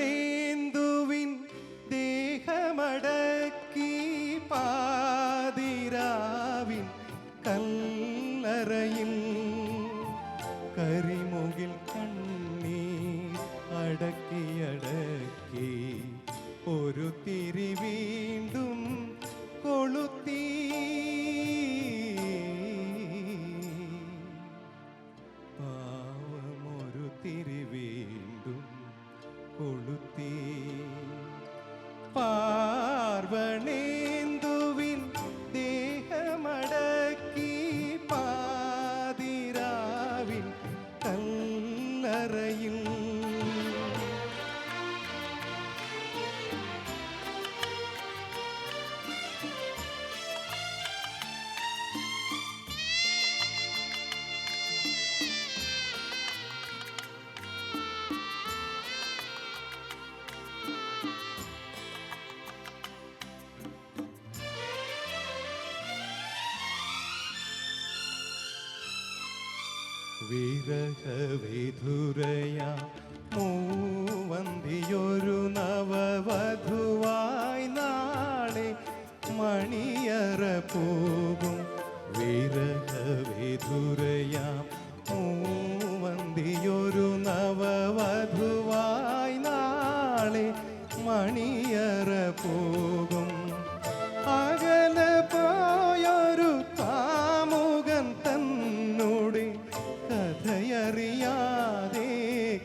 പാർവണേന്ദുവിൻ ദേഹമടക്കി പാതിരാവിൻ കല്ലറയിൽ കരിമുകിൽ കണ്ണീർ അടക്കിയടക്കി ഒരു തിരി വീണ്ടും കൊളുത്തി. പാവമൊരു തിരി വീണ്ടും കൊളുത്തി. പാർവണേന്ദുവിൻ കല്ലറയിൽ വിരഹവിധുരയ. മൂവന്തിയൊരു നവവധുവായി നാളെ മണിയറ പോകും. വിരഹവിധുരയ. മൂവന്തിയൊരു നവവധുവായി നാളെ മണിയറ പോകും. കഥയറിയാതെ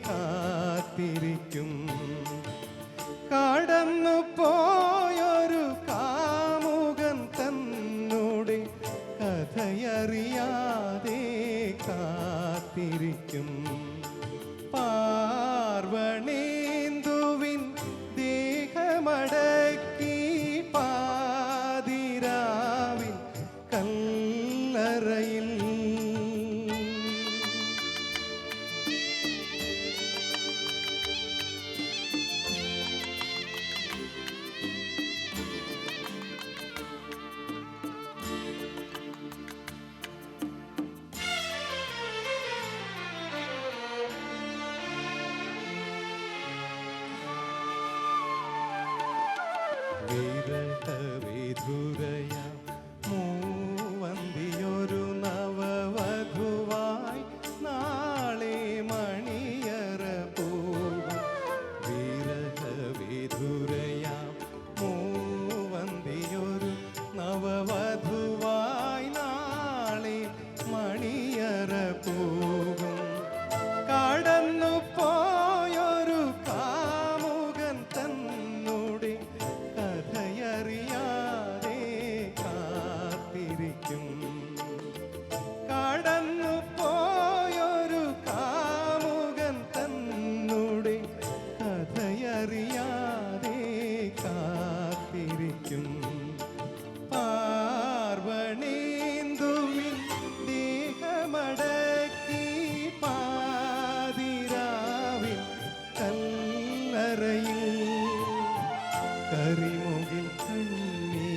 കാത്തിരിക്കും. കടന്നു പോയൊരു കാമുകൻ തന്നോട് കഥയറിയാതെ കാത്തിരിക്കും. പാർവണേന്ദുവിൻ ദേഹമടക്കി പാതിരാവിൻ കല്ലറയിൽ വിരട്ട വിധുരയ മൂവന്തിയൊരു കരിമുകിൽ കണ്ണി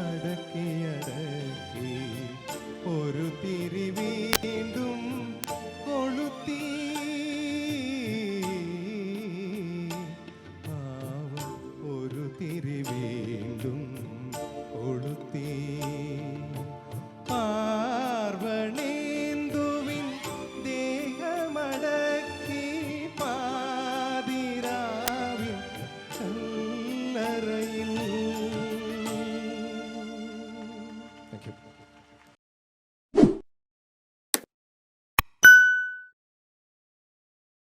അടക്കിയടക്കി ഒരു തിരി വീണ്ടും കൊളുത്തി. ആവ ഒരു തിരിവീ